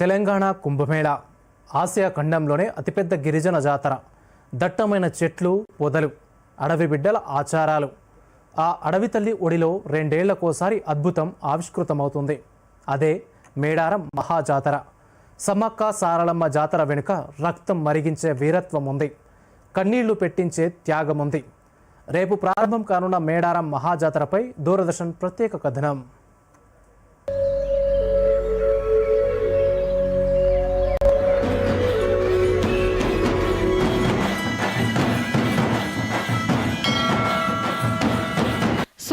Telangana Kumbh Mela Asia ఖండంలోనే అతిపెద్ద గిరిజన జాతర. దట్టమైన చెట్లు పొదలు అడవి బిడ్డల ఆచారాలు. ఆ అడవి తల్లి ఒడిలో రెండేళ్ళకోసారి అద్భుతం ఆవిష్కృతమవుతుంది. అదే మేడారం మహాజాతర. సమ్మక్క సారళమ్మ జాతర వెనుక రక్తం మరిగించే వీరత్వం ఉంది. కన్నీళ్ళు పెట్టించే త్యాగం ఉంది. రేపు ప్రారంభం కానున్న మేడారం మహాజాతరపై దూరదర్శన్ ప్రత్యేక కథనం.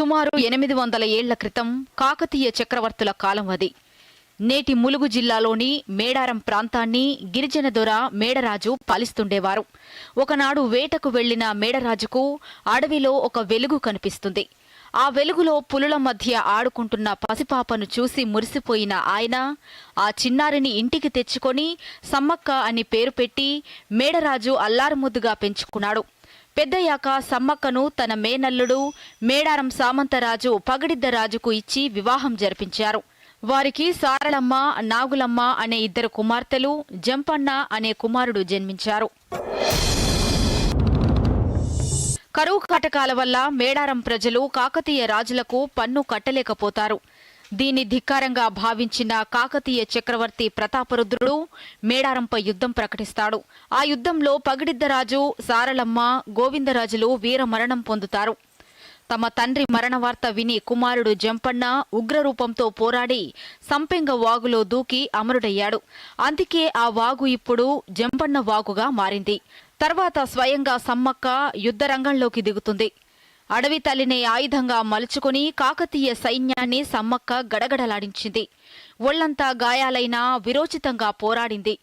సుమారు ఎనిమిది వందల ఏళ్ళ క్రితం కాకతీయ చక్రవర్తుల కాలం అది. నేటి ములుగు జిల్లాలోని మేడారం ప్రాంతాన్ని గిరిజన దొర మేడరాజు పాలిస్తుండేవారు. ఒకనాడు వేటకు వెళ్ళిన మేడరాజుకు అడవిలో ఒక వెలుగు కనిపిస్తుంది. ఆ వెలుగులో పులుల మధ్య ఆడుకుంటున్న పసిపాపను చూసి మురిసిపోయిన ఆయన ఆ చిన్నారిని ఇంటికి తెచ్చుకొని సమ్మక్క అని పేరు పెట్టి మేడరాజు అల్లారుముద్దుగా పెంచుకున్నాడు. పెద్దయ్యాక సమ్మక్కను తన మేనల్లుడు మేడారం సామంతరాజు పగడిద్దరాజుకు ఇచ్చి వివాహం జరిపించారు. వారికి సారళమ్మ నాగులమ్మ అనే ఇద్దరు కుమార్తెలు జంపన్న అనే కుమారుడు జన్మించారు. కరువు కాటకాల వల్ల మేడారం ప్రజలు కాకతీయ రాజులకు పన్ను కట్టలేకపోతారు. దీని ధిక్కారంగా భావించిన కాకతీయ చక్రవర్తి ప్రతాపరుద్రుడు మేడారంపై యుద్ధం ప్రకటిస్తాడు. ఆ యుద్ధంలో పగిడిద్దరాజు సారలమ్మ గోవిందరాజులు వీరమరణం పొందుతారు. తమ తండ్రి మరణ వార్త విని కుమారుడు జంపన్న ఉగ్రరూపంతో పోరాడి సంపెంగ వాగులో దూకి అమరుడయ్యాడు. అందుకే ఆ వాగు ఇప్పుడు జంపన్న వాగుగా మారింది. తర్వాత స్వయంగా సమ్మక్క యుద్ధరంగంలోకి దిగుతుంది. అడవి తల్లిని ఆయుధంగా మలుచుకుని కాకతీయ సైన్యాన్ని సమ్మక్క గడగడలాడించింది. ఒళ్ళంతా గాయాలైనా విరోచితంగా పోరాడింది.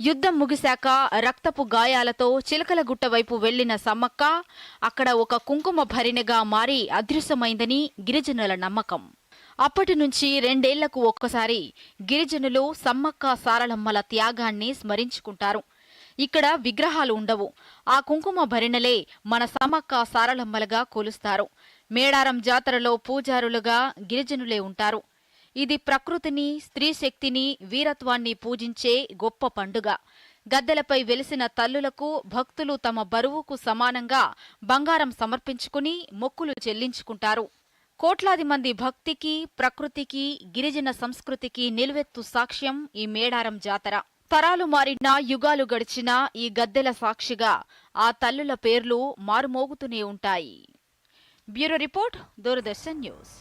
యుద్ధం ముగిశాక రక్తపు గాయాలతో చిలకలగుట్ట వైపు వెళ్ళిన సమ్మక్క అక్కడ ఒక కుంకుమ భరిణగా మారి అదృశ్యమైందని గిరిజనుల నమ్మకం. అప్పటి నుంచి రెండేళ్ళకు ఒక్కసారి గిరిజనులు సమ్మక్క సారలమ్మల త్యాగాన్ని స్మరించుకుంటారు. ఇక్కడ విగ్రహాలు ఉండవు. ఆ కుంకుమ భరిణలే మన సమక్క సారలమ్మలుగా కొలుస్తారు. మేడారం జాతరలో పూజారులుగా గిరిజనులే ఉంటారు. ఇది ప్రకృతిని స్త్రీ శక్తిని వీరత్వాన్ని పూజించే గొప్ప పండుగ. గద్దెలపై వెలిసిన తల్లులకు భక్తులు తమ బరువుకు సమానంగా బంగారం సమర్పించుకుని మొక్కులు చెల్లించుకుంటారు. కోట్లాది మంది భక్తికి ప్రకృతికి గిరిజన సంస్కృతికి నిలువెత్తు సాక్ష్యం ఈ మేడారం జాతర. తరాలు మారినా యుగాలు గడిచినా ఈ గద్దెల సాక్షిగా ఆ తల్లుల పేర్లు మారుమోగుతూనే ఉంటాయి. Bureau report Doordarshan news.